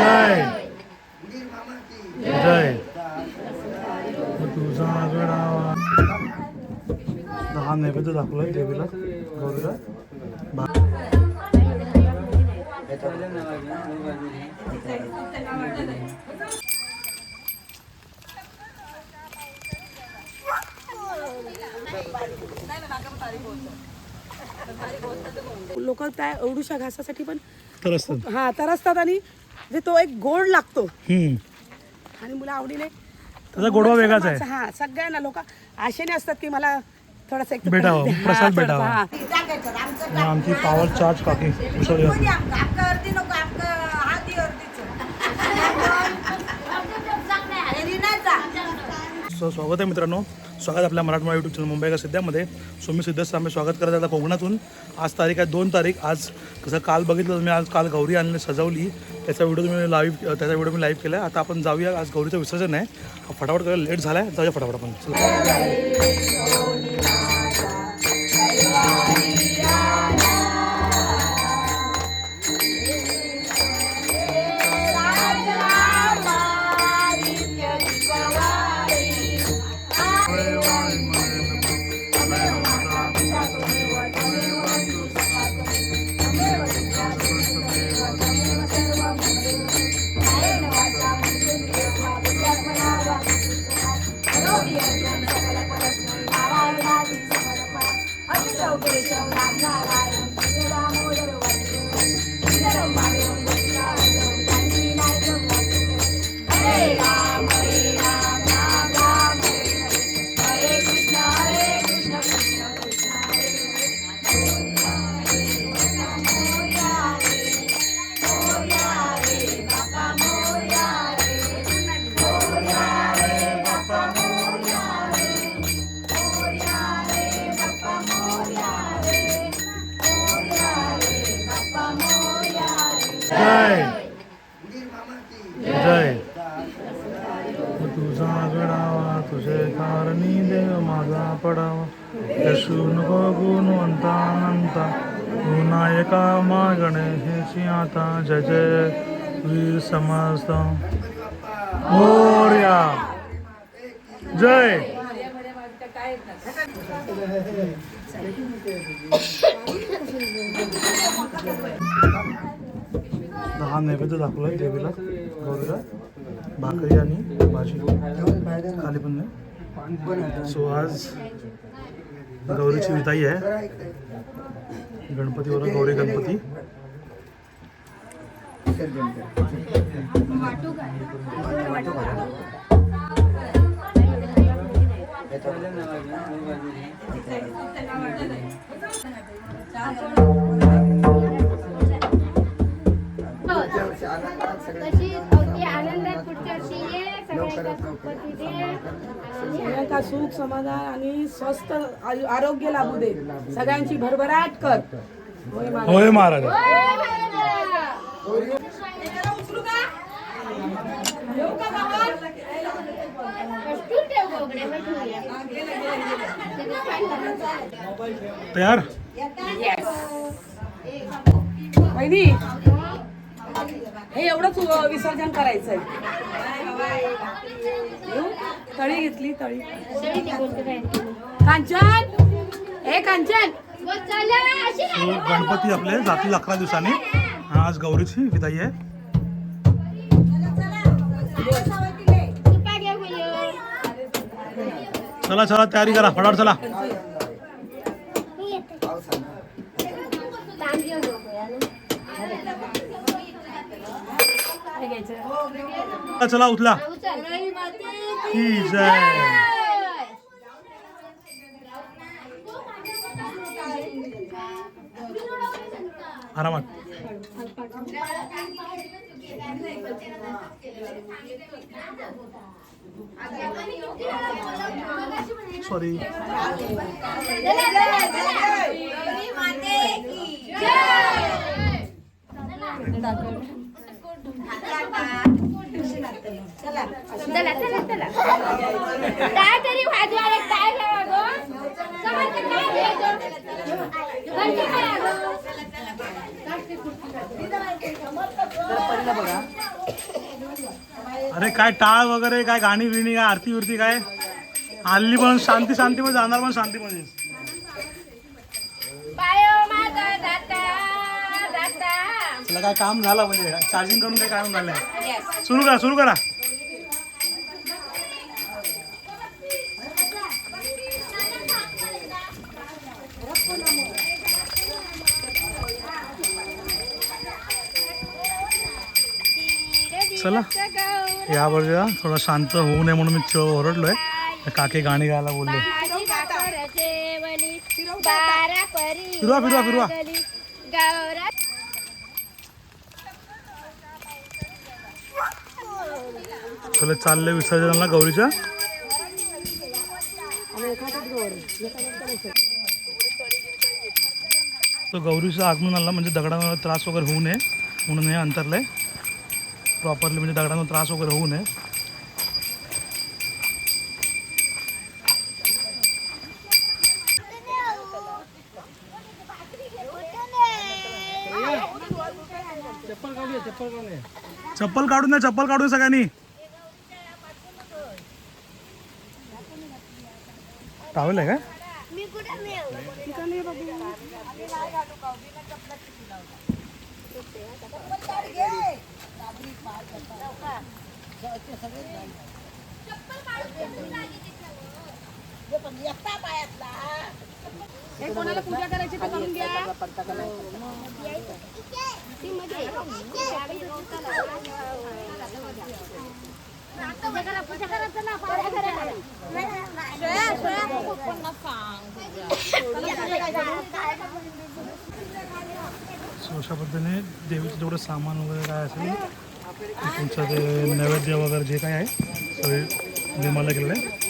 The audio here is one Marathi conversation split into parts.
जय। जय। तुझा गडावा हा नैवेद्य दाखवलाय देवीला गौरीला. लोक त्या एवढूशा घासासाठी पण तर असतात हा तरसतात आणि जे तो एक गोड लागतो हम्म. आणि मुलं आवडीने त्याचा गोडवा वेगळाच आहे हा सगळ्यांना लोक आशेने असतात की मला थोडासा एक भेटावं, हा, प्रसाद थोडासा, भेटावा. हा. आणि आमची पावर चार्ज काकी कुशल काकी. सो स्वागत आहे मित्रांनो स्वागत आपल्या मराठमोळा यूट्यूब चॅनल मुंबई का सिद्ध्यामध्ये सो मी सिद्धेश आम्ही स्वागत करत आता कोकणातून. आज तारीख आहे दोन तारीख. आज कसं काल बघितलं तुम्ही आज काल गौरी आणली सजवली. त्याचा व्हिडिओ तुम्ही लाईव्ह त्याचा व्हिडिओ मी लाईव्ह केला आता आपण जाऊया आज गौरीचं विसर्जन आहे. फटाफट करायला लेट झाला आहे जाऊया फटाफट आपण. पडावा. यशू नको गुणवंता नायका मा गणेशी आता जय जय वीर समस्त. मोर्या. जय. हा नैवेद्य दाखवलाय देवीला गौरीला भाकरी आणि भाजी. खाली पण नाही. सो आज गौरीची विदाई आहे गणपतीवर गौरी गणपती। आनंदात पुढच्या वर्षी ये सगळ्यांना सुख समाधान आणि स्वस्थ आयु- आरोग्य लाभू दे. सगळ्यांची भरभराट कर. होय महाराज. तयार? वहिनी हे एवढंच विसर्जन करायचंय. येऊ? तळी घेतली तळी. कांचन! हे कांचन! गणपती आपले जातील अकरा दिवसांनी. आज गौरीची विदाई आहे. चला चला तयारी करा. फटाफट चला तांब घेऊन जाऊया ना. काय घ्यायचं? चला, उचल. की जय. आरामात. सॉरी चला, चला. चला. काय तरी वाजवायला काय घ्यावा गो काय घ्यायचं बघा अरे काय टाळ वगैरे काय गाणी बिणी काय आरती उरती काय? हल्ली पण शांती शांती मध्ये जाणार पण शांती मध्ये तुला काय काम झालं म्हणजे? चार्जिंग करून काय काम झालंय? सुरू करा सुरू करा. चला. या बाजूला थोडा शांत होऊ नये म्हणून मी च- ओरडलोय. तर काकी गाणी गायला बोलले. फिरवा, फिरवा, फिरवा. वाजली. गौरा चला चाललंय विसर्जनाला गौरीच्या तो गौरीचं आगमन आला म्हणजे दगडांना त्रास वगैरे होऊ नये म्हणून हे अंतरलंय. प्रॉपरली म्हणजे दगडांना त्रास वगैरे होऊ नये. चप्पल काढून द्या चप्पल काढून सगळ्यांनी. टावेल आहे का? हे कोणाला पूजा करायची तर करून घ्या पूजा करा चला पूजा करा सो अशा पद्धतीने देवीचं जेवढं सामान वगैरे काय असेल तुमचं ते नैवेद्य वगैरे जे काय आहे सगळे निर्माला केलेलं आहे.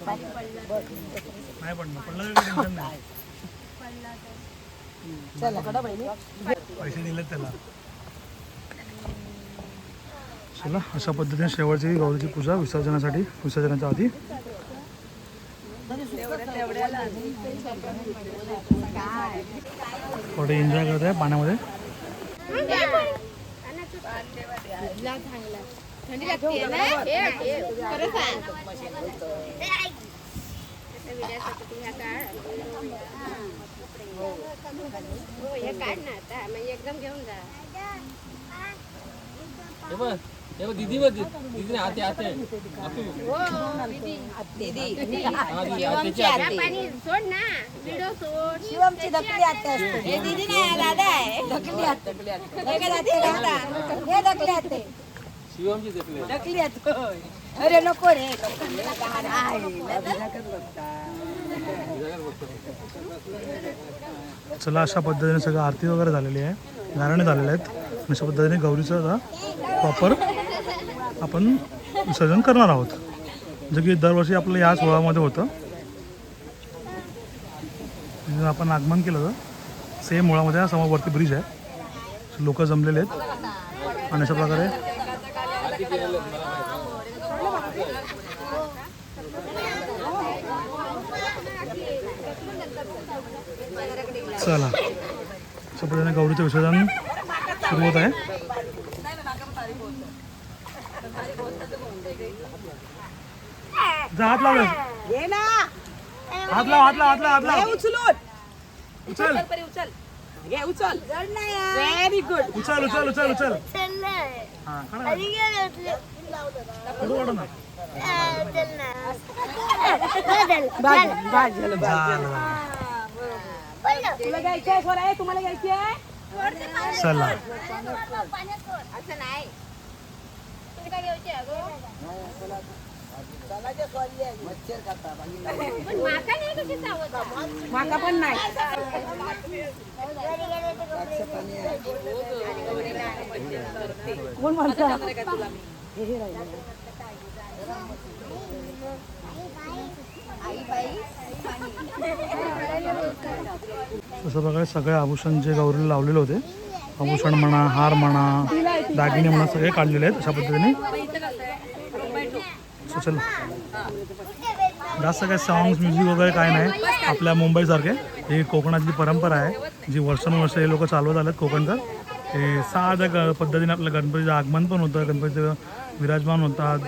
नाही पडणार पडलं तरी टेन्शन नाही पैसे दिलेत त्याला. चला अशा पद्धतीने शेवटची गौरीची पूजा विसर्जनासाठी विसर्जनाच्या आधी. थोडे एन्जॉय करत आहे पाण्यामध्ये. थंडी लागते ना? हे हे हो। हे काढ ना आता मग एकदम घेऊन जा हे बघ हे बघ दीदी बघ दीदी आते आते दीदी। दीदी। आते सोड ना। व्हिडिओ सोड। शिवमची धकली आत्या असते हे दीदी नाही दादा आहे धकली आत्या हे हे धकली शिवमची अरे नको रे चला अशा पद्धतीने सगळं आरती वगैरे झालेली आहे. नारायण झालेले आहेत. आणि अशा पद्धतीने गौरीचं आता प्रॉपर आपण विसर्जन करणार आहोत. जे की दरवर्षी आपलं या सोहळ्यामध्ये होतं. आपण आगमन केलं होतं. सेम मुळामध्ये समोर वरती ब्रिज आहे. लोक जमलेले आहेत. आणि अशा प्रकारे चला अशा पद्धतीने गौरीचं विसर्जन सुरू होत आहे. जा हात लाव घे ना. हात लाव हात लाव हात लाव हात लाव. उचलून. उचल. उचल उचल. व्हेरी गुड उचल उचल उचल हा झालं. तुला घ्यायची आहे सोरा तुम्हाला घ्यायची आहे चला. असं नाही. तुला काय घ्यायची? माका पण नाही. कोण म्हणतं? तसं बघा सगळे आभूषण जे गौरीला लावलेले होते आभूषण म्हणा हार म्हणा दागिने म्हणा सगळे काढलेले आहेत अशा पद्धतीने. चल. जास्त काय सॉंग्स म्युझिक वगैरे काय नाही आपल्या मुंबईसारखे ही कोकणातली परंपरा आहे जी वर्षानुवर्ष हे लोक चालवत आलेत कोकणकर हे साध्या ग पद्धतीने आपलं गणपतीचं आगमन पण होतं गणपतीचं विराजमान होतात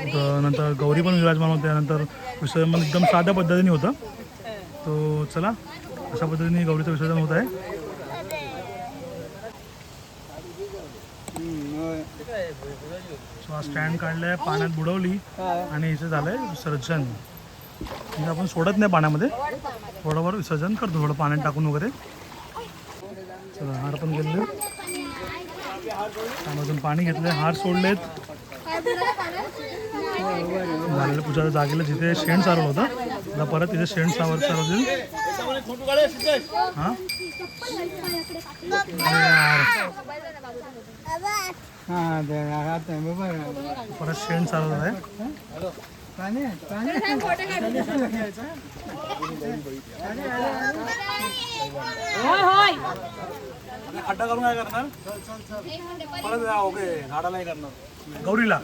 नंतर गौरी पण विराजमान होते नंतर विसर्जन पण एकदम साध्या पद्धतीने होतं. तो चला अशा पद्धतीने गौरीचं विसर्जन होत आहे. सो हा स्टँड काढलाय पाण्यात बुडवली आणि इथे झालंय विसर्जन. म्हणजे आपण सोडत नाही पाण्यामध्ये. थोडंफार विसर्जन करतो थोडं पाण्यात टाकून वगैरे. चला हार पण गेले त्यामधून पाणी घेतले हार सोडलेत. झालेलं पूजा जागेला जिथे शेण सारवलं होतं. आता परत तिथे शेण सावर सारवतील परत शेण चालवत आहे. होय होय. खड्डा करून काय करणार? परत जा, ओके करणार. गौरीला?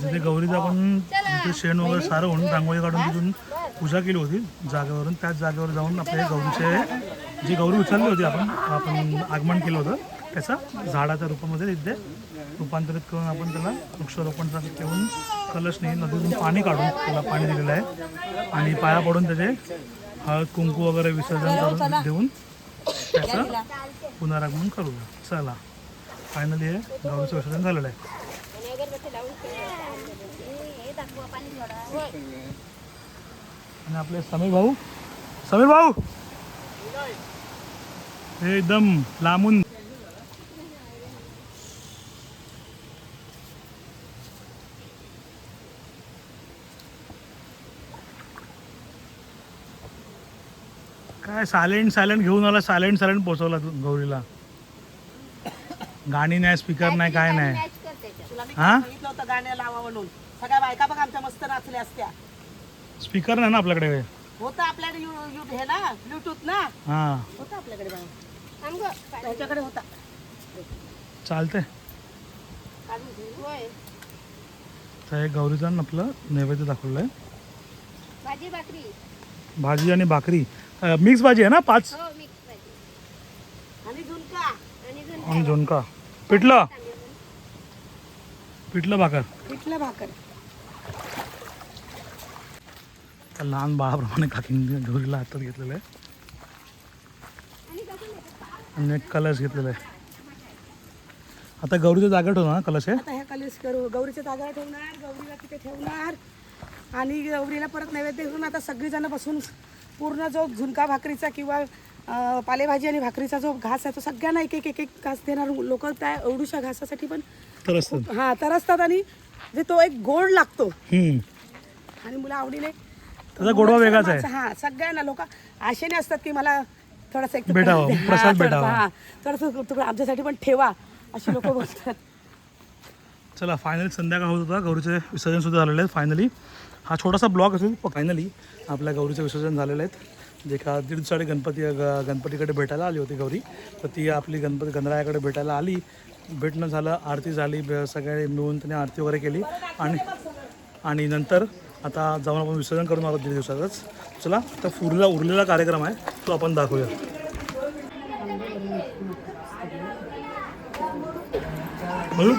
जिथे गौरीचं आपण तिथे शेण वगैरे सारवून रांगोळी काढून तिथून पूजा केली होती. जागेवरून त्याच जागेवर जाऊन आपले गौरीचे जी गौरी उचलली होती आपण आपण आगमन केलं होतं त्याचा झाडाच्या रूपामध्ये तिथे रूपांतरित करून आपण त्याला वृक्षारोपण ठेवून कलशने नदीतून पाणी काढून त्याला पाणी दिलेलं आहे. आणि पाया पडून त्याचे हळद कुंकू वगैरे विसर्जन करून देऊन त्याचं पुनरागमन करू चला. फायनली हे गौरीचं विसर्जन झालेलं आहे. आणि आपले समीर भाऊ. समीर भाऊ! हे एकदम लांबून काय सायलेंट सायलेंट घेऊन आला सायलेंट सायलेंट पोचवला गौरीला. गाणी नाही स्पीकर नाही काय नाही. हा? सांगितलं होतं गाण्या लावा म्हणून? सगळ्या बायका बघ आमच्या मस्त नाचल्या असत्या. स्पीकर नाही ना आपल्याकडे? होतं आपल्याकडे यू यू हे ना ब्लूटूथ ना? हां. होतं आपल्याकडे बाळा त्याच्याकडे होता. चालतंय. तर हे गौरीचं आपलं नैवेद्य दाखवलं आहे भाजी भाकरी. भाजी आणि भाकरी. मिक्स भाजी आहे ना पाच? हो भाजी. आणि झुणका आणि झुणका आणि झुणका. पिठलं? पिठलं भाकर. पिठलं भाकर. त्या लहान बाळाप्रमाणे काकींनी गौरीला हातात घेतलेलं आहे. आणि एक कलश घेतलेला आहे. आता गौरीच्या जागा ठेवू ना कलश आहे आता ह्या कलश करू. गौरीच्या जागा ठेवणार गौरीला तिथे ठेवणार. आणि गौरीला परत नैवेद्य घेऊन आता सगळीजण बसून पूर्ण जो झुणका भाकरीचा किंवा पालेभाजी आणि भाकरीचा जो घास आहे तो सगळ्यांना एक एक एक एक घास देणार. लोक त्या एवढूशा घासासाठी पण तर हा तरसतात आणि जे तो एक गोड लागतो. आणि मुलं आवडीने गोडवा वेगळाच आहे. हा सगळ्यांना लोक आशेने असतात की मला थोडासा एक हा, प्रसाद थोडासा. हा आमच्यासाठी पण ठेवा अशी लोक बोलतात. चला फायनली संध्याकाळ होत होता. गौरीचे विसर्जन सुद्धा झालेले फायनली हा छोटासा ब्लॉग असून फायनली आपल्या गौरीचं विसर्जन झालेलं आहेत जे का दीड साडे गणपती ग- गणपतीकडे भेटायला आली होती गौरी. तर ती आपली गणपती गणरायाकडे भेटायला आली. भेटणं झालं आरती झाली सगळे मिळून त्याने आरती वगैरे केली. आणि आणि नंतर आता जाऊन आपण विसर्जन करून आलो दीड दिवसातच. चला आता उरलेला उरलेला कार्यक्रम आहे तो आपण दाखवूया. म्हणून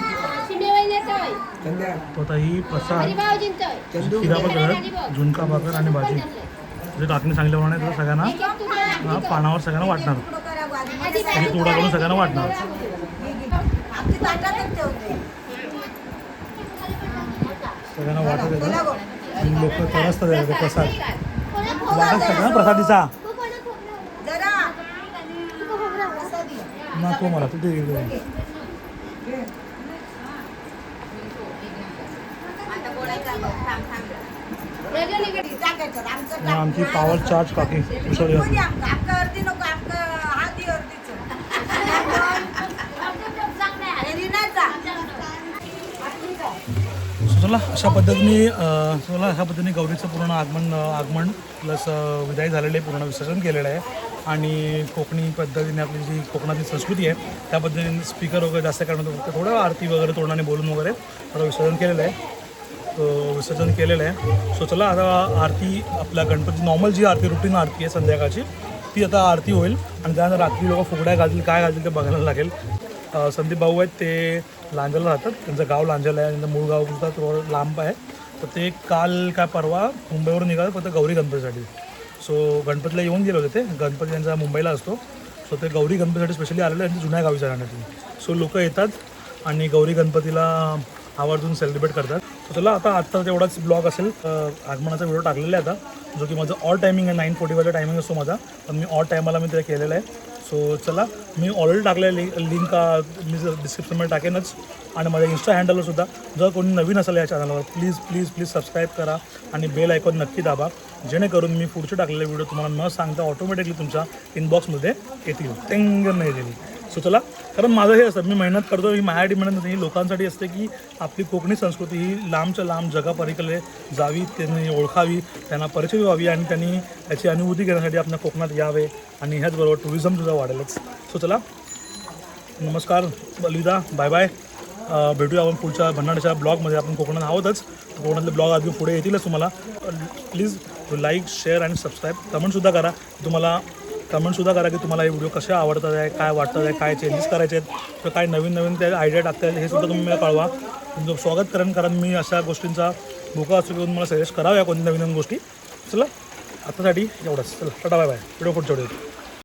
आता ही प्रसाद बघत झुणका भाकर आणि भाजी. जे काकीने सांगितल्याप्रमाणे तर सगळ्यांना हा पानावर सगळ्यांना वाटणार. तोडा करून सगळ्यांना वाटणार. सगळ्यांना वाटत येतं लोक तरसतात यायचं प्रसाद. वाटत सगळं ना प्रसादीचा. नको मला तू ते आमचं पॉवर चार्ज काकी. चला. अशा पद्धतीने चला अशा पद्धतीने गौरीचं पूर्ण आगमन आगमन प्लस विदाई झालेलं आहे पूर्ण विसर्जन केलेलं आहे. आणि कोकणी पद्धतीने आपली जी कोकणाची संस्कृती आहे त्या पद्धतीने स्पीकर वगैरे जास्त फक्त थोडं आरती वगैरे तोंडाने बोलून वगैरे थोडं विसर्जन केलेलं आहे. विसर्जन केलेलं आहे. सो चला आता आरती आपल्या गणपती नॉर्मल जी आरती रुटीन आरती आहे संध्याकाळची ती आता आरती होईल. आणि त्यानंतर रात्री लोक फुगड्या घालतील काय घालतील ते बघायला लागेल. संदीप भाऊ आहेत ते लांजाला राहतात. त्यांचं गाव लांजाला आहे त्यांचं मूळ गाव सुद्धा थोडं लांब आहे. तर ते काल काय परवा मुंबईवरून निघाले फक्त गौरी गणपतीसाठी. सो गणपतीला येऊन गेले होते ते. गणपती त्यांचा मुंबईला असतो. सो ते गौरी गणपतीसाठी स्पेशली आलेले त्यांच्या जुन्या गावी जाण्यासाठी. सो लोक येतात आणि गौरी गणपतीला आवर्जून सेलिब्रेट करतात. तर चला आता आत्ता तेवढाच ब्लॉग असेल. आगमनाचा व्हिडिओ टाकलेला आहे आता जो की माझं ऑल टायमिंग आहे. नाईन फोर्टी फायचा टायमिंग असतो माझा पण मी ऑल टायमाला मी ते केलेलं आहे. सो चला मी ऑलरेडी टाकलेलं लिंक लिंक मी डिस्क्रिप्शनमध्ये टाकेनच. आणि माझ्या इन्स्टा हँडलवर सुद्धा जर कोणी नवीन असेल या चॅनलवर प्लीज प्लीज प्लीज सबस्क्राईब करा आणि बेल आयकॉन नक्की दाबा. जेणेकरून मी पुढचे टाकलेले व्हिडिओ तुम्हाला न सांगता ऑटोमॅटिकली तुमच्या इनबॉक्समध्ये येतील. टेंगर नाही येतील सो चला कारण माझं हे असतं मी मेहनत करतो ही माझ्यासाठी मेहनत नाही लोकांसाठी असते की आपली कोकणी संस्कृती ही लांबच्या लांब जगापरीकडे जावी त्यांनी ओळखावी त्यांना परिचय व्हावी आणि त्यांनी याची अनुभूती घेण्यासाठी आपल्या कोकणात यावे आणि ह्याचबरोबर टुरिझम सुद्धा वाढेलच. सो चला. नमस्कार ललिता बाय बाय भेटूया आपण पुढच्या भन्नाडाच्या ब्लॉगमध्ये. आपण कोकणात आहोतच. कोकणातले ब्लॉग अजून पुढे येतीलच तुम्हाला. प्लीज लाईक शेअर आणि सबस्क्राईब कमेंटसुद्धा करा. तुम्हाला कमेंटसुद्धा करा की तुम्हाला हे व्हिडिओ कसे आवडतात आहे काय वाटतात आहे काय चेंजेस करायचे आहेत. किंवा काय नवीन नवीन त्या आयडिया टाकता येईल हे सुद्धा तुम्ही मला कळवा. तुमचं स्वागत करेन कारण मी अशा गोष्टींचा भूका असतो घेऊन मला सजेस्ट कराव्या कोणत्या नवीन नवीन गोष्टी. चला आत्तासाठी एवढंच. चला टाटा बाय बाय व्हिडिओ पुढच्या